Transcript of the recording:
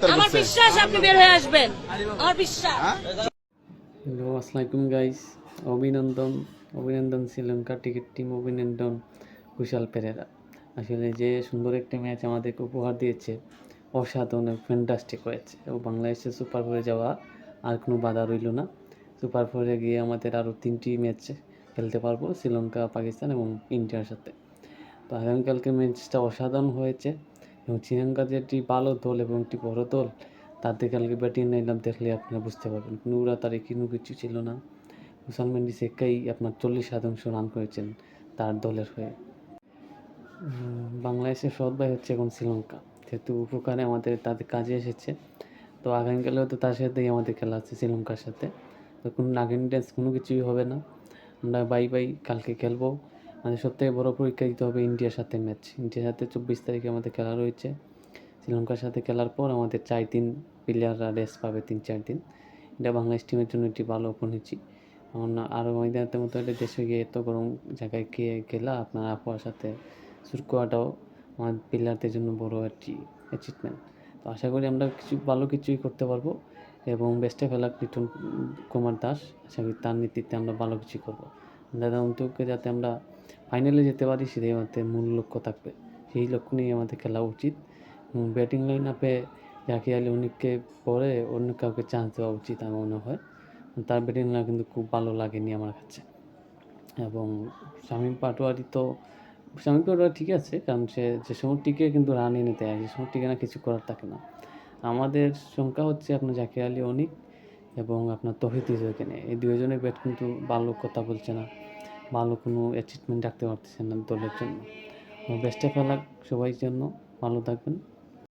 গ্রেপ্তার আমার করছে। বিশ্বাস আপনি বের হয়ে আসবেন। আমার বিশ্বাস। হ্যালো আসসালামাইকুম গাইস। অভিনন্দন। অভিনন্দন শ্রীলঙ্কা টিকিট টিম অভিনন্দন কুশাল পেরেরা। আসলে যে সুন্দর একটি ম্যাচ আমাদেরকে উপহার দিয়েছে অসাধারণ ফ্যান্টাস্টিক হয়েছে। ও বাংলাদেশে সুপার ফোরে যাওয়া আর কোনো বাধা রইল না। সুপার ফোরে গিয়ে আমাদের আরও তিনটি ম্যাচ খেলতে পারব শ্রীলঙ্কা পাকিস্তান এবং ইন্ডিয়ার সাথে। তো আগামীকালকে ম্যাচটা অসাধারণ হয়েছে। এবং শ্রীলঙ্কা যে একটি ভালো দল এবং একটি বড় দল তাদের কালকে ব্যাটিং লাইন দেখলে আপনারা বুঝতে পারবেন। কোনো উড়াতারি কোনো কিছু ছিল না। কুশাল মেন্ডিস একাই আপনার চল্লিশ শতাংশ রান করেছেন তার দলের হয়ে। বাংলাদেশের সৎ ভাই হচ্ছে এখন শ্রীলঙ্কা। যেহেতু উপকারে আমাদের তাদের কাজে এসেছে, তো আগামীকালেও তো তার সাথেই আমাদের খেলা আছে শ্রীলঙ্কার সাথে। তো কোনো নাগিন ড্যান্স কোনো কিছুই হবে না। আমরা বাই বাই কালকে খেলব। আমাদের সব থেকে বড় পরীক্ষা দিতে হবে ইন্ডিয়ার সাথে ম্যাচ। ইন্ডিয়ার সাথে চব্বিশ তারিখে আমাদের খেলা রয়েছে। শ্রীলঙ্কার সাথে খেলার পর আমাদের চার দিন প্লেয়াররা রেস্ট পাবে তিন, চার দিন। এটা বাংলাদেশ টিমের জন্য একটি ভালো উপনীতি কারণ আরও ময়দানের মতো একটা দেশে গিয়ে এত গরম জায়গায় গিয়ে গেলা আপনার আবহাওয়ার সাথে শুট করাটাও আমার প্লেয়ারদের জন্য বড় একটি অ্যাচিভমেন্ট তো আশা করি আমরা কিছু, ভালো কিছুই করতে পারব এবং বেস্টে ফেলা লিটন কুমার দাস। আশা করি তার নেতৃত্বে আমরা ভালো কিছু করব। দাদা অন্তকে যাতে আমরা ফাইনালে যেতে পারি, সেটাই আমাদের মূল লক্ষ্য থাকবে। সেই লক্ষ্য নিয়ে আমাদের খেলা উচিত। ব্যাটিং লাইন আপে জাকি আলী অনেককে পরে অন্য কাউকে চান্স দেওয়া উচিত আমার মনে হয়। তার ব্যাটিং লাইন কিন্তু খুব ভালো লাগেনি আমার কাছে। এবং শামীম পাটোয়ারি তো, শামীম পাটোয়ারি ঠিক আছে, কারণ সে যে সময় টিকে কিন্তু রান এনে দেয়, যে সময় টিকে না কিছু করার থাকে না। আমাদের সংখ্যা হচ্ছে আপনার জাকির আলী, অনিক এবং আপনার তহিদ এখানে এই দুজনের ব্যাট কিন্তু ভালো কথা বলছে না। ভালো কোনো অ্যাচিভমেন্ট রাখতে পারতেছেন না দলের জন্য। বেস্টে ফেলাক সবাই জন্য ভালো থাকবেন।